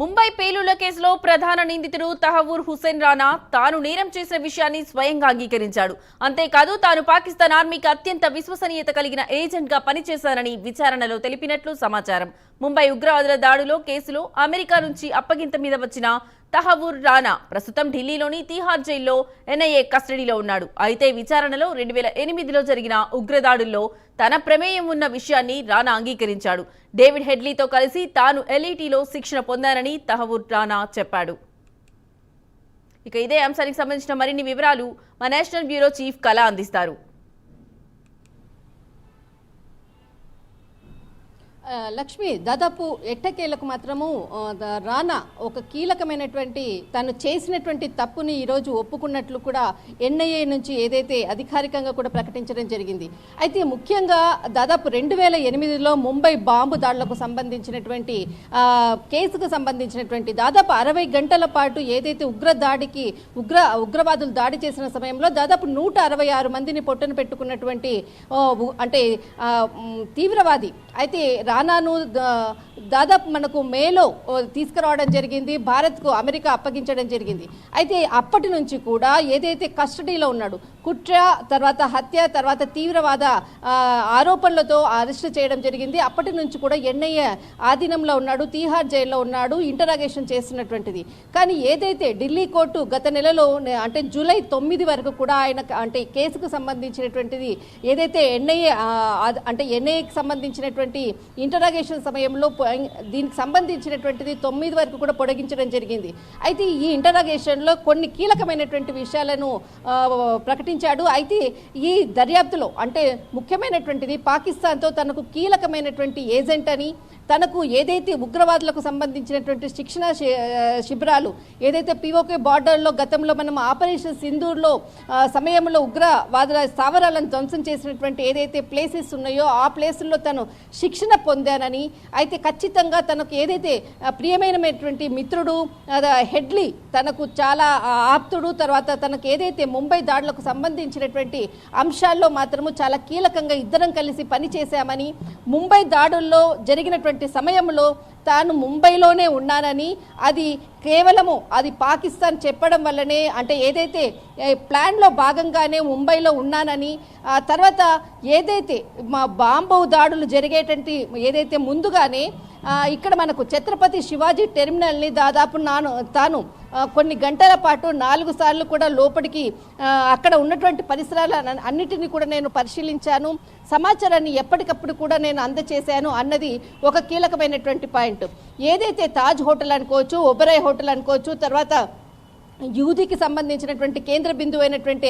ముంబై పేలుళ్ళ కేసులో ప్రధాన నిందితుడు తహవూర్ హుసేన్ రానా తాను నేరం చేసిన విషయాన్ని స్వయంగా అంగీకరించాడు. అంతేకాదు తాను పాకిస్తాన్ ఆర్మీకి అత్యంత విశ్వసనీయత కలిగిన ఏజెంట్గా పనిచేశానని విచారణలో తెలిపినట్లు సమాచారం. ముంబై ఉగ్రవాదుల దాడిలో కేసులో అమెరికా నుంచి అప్పగింత మీద వచ్చిన తహవూర్ రానా ప్రస్తుతం ఢిల్లీలోని తీహార్ జైల్లో ఎన్ఐఏ కస్టడీలో ఉన్నాడు. అయితే విచారణలో రెండు వేల ఎనిమిదిలో జరిగిన ఉగ్రదాడుల్లో తన ప్రమేయం ఉన్న విషయాన్ని రానా అంగీకరించాడు. డేవిడ్ హెడ్లీతో కలిసి తాను ఎల్ఈటీలో శిక్షణ పొందానని తహవూర్ రానా చెప్పాడు. ఇక ఇదే అంశానికి సంబంధించిన మరిన్ని వివరాలు మా నేషనల్ బ్యూరో చీఫ్ కళ అందిస్తారు. లక్ష్మి దాదాపు ఎట్టకేలకు మాత్రము రానా ఒక కీలకమైనటువంటి తను చేసినటువంటి తప్పుని ఈరోజు ఒప్పుకున్నట్లు కూడా ఎన్ఐఏ నుంచి ఏదైతే అధికారికంగా కూడా ప్రకటించడం జరిగింది. అయితే ముఖ్యంగా దాదాపు రెండు వేల ఎనిమిదిలో ముంబై బాంబు దాడులకు సంబంధించినటువంటి కేసుకు సంబంధించినటువంటి దాదాపు అరవై గంటల పాటు ఏదైతే ఉగ్ర దాడికి ఉగ్ర ఉగ్రవాదులు దాడి చేసిన సమయంలో దాదాపు నూట అరవై ఆరు మందిని పొట్టను పెట్టుకున్నటువంటి అంటే తీవ్రవాది. అయితే రానాను దాదాపు మనకు మేలో తీసుకురావడం జరిగింది భారత్కు అమెరికా అప్పగించడం జరిగింది. అయితే అప్పటి నుంచి కూడా ఏదైతే కస్టడీలో ఉన్నాడు కుట్ర తర్వాత హత్య తర్వాత తీవ్రవాద ఆరోపణలతో అరెస్ట్ చేయడం జరిగింది. అప్పటి నుంచి కూడా ఎన్ఐఏ ఆధీనంలో ఉన్నాడు తీహార్ జైల్లో ఉన్నాడు ఇంటరాగేషన్ చేస్తున్నటువంటిది. కానీ ఏదైతే ఢిల్లీ కోర్టు గత నెలలో అంటే జూలై తొమ్మిది వరకు కూడా ఆయన అంటే కేసుకు సంబంధించినటువంటిది ఏదైతే ఎన్ఐఏ అంటే ఎన్ఐఏకి సంబంధించినటువంటి ఇంటరాగేషన్ సమయంలో దీనికి సంబంధించినటువంటిది తొమ్మిది వరకు కూడా పొడిగించడం జరిగింది. అయితే ఈ ఇంటరాగేషన్లో కొన్ని కీలకమైనటువంటి విషయాలను ప్రకటించాడు. అయితే ఈ దర్యాప్తులో అంటే ముఖ్యమైనటువంటిది పాకిస్తాన్తో తనకు కీలకమైనటువంటి ఏజెంట్ అని తనకు ఏదైతే ఉగ్రవాదులకు సంబంధించినటువంటి శిక్షణ శి- శిబిరాలు ఏదైతే పిఓకే బార్డర్లో గతంలో మనం ఆపరేషన్ సింధూర్లో సమయంలో ఉగ్రవాదుల స్థావరాలను ధ్వంసం చేసినటువంటి ఏదైతే ప్లేసెస్ ఉన్నాయో ఆ ప్లేసుల్లో తను శిక్షణ పొందానని. అయితే ఖచ్చితంగా తనకు ఏదైతే ప్రియమైనటువంటి మిత్రుడు హెడ్లీ తనకు చాలా ఆప్తుడు తర్వాత తనకు ఏదైతే ముంబై దాడులకు సంబంధించినటువంటి అంశాల్లో మాత్రము చాలా కీలకంగా ఇద్దరం కలిసి పనిచేశామని ముంబై దాడుల్లో జరిగినటువంటి సమయంలో తాను ముంబైలోనే ఉన్నానని అది కేవలము అది పాకిస్తాన్ చెప్పడం వల్లనే అంటే ఏదైతే ప్లాన్లో భాగంగానే ముంబైలో ఉన్నానని ఆ తర్వాత ఏదైతే మా బాంబు దాడులు జరిగేటువంటి ఏదైతే ముందుగానే ఇక్కడ మనకు ఛత్రపతి శివాజీ టెర్మినల్ని దాదాపు నాను తాను కొన్ని గంటల పాటు నాలుగు సార్లు కూడా లోపలికి అక్కడ ఉన్నటువంటి పరిసరాల అన్నిటిని కూడా నేను పరిశీలించాను. సమాచారాన్ని ఎప్పటికప్పుడు కూడా నేను అందచేశాను అన్నది ఒక కీలకమైనటువంటి పాయింట్. ఏదైతే తాజ్ హోటల్ అనుకోవచ్చు ఒబెరాయ్ హోటల్ అనుకోవచ్చు తర్వాత యూదికి సంబంధించినటువంటి కేంద్ర బిందువు అయినటువంటి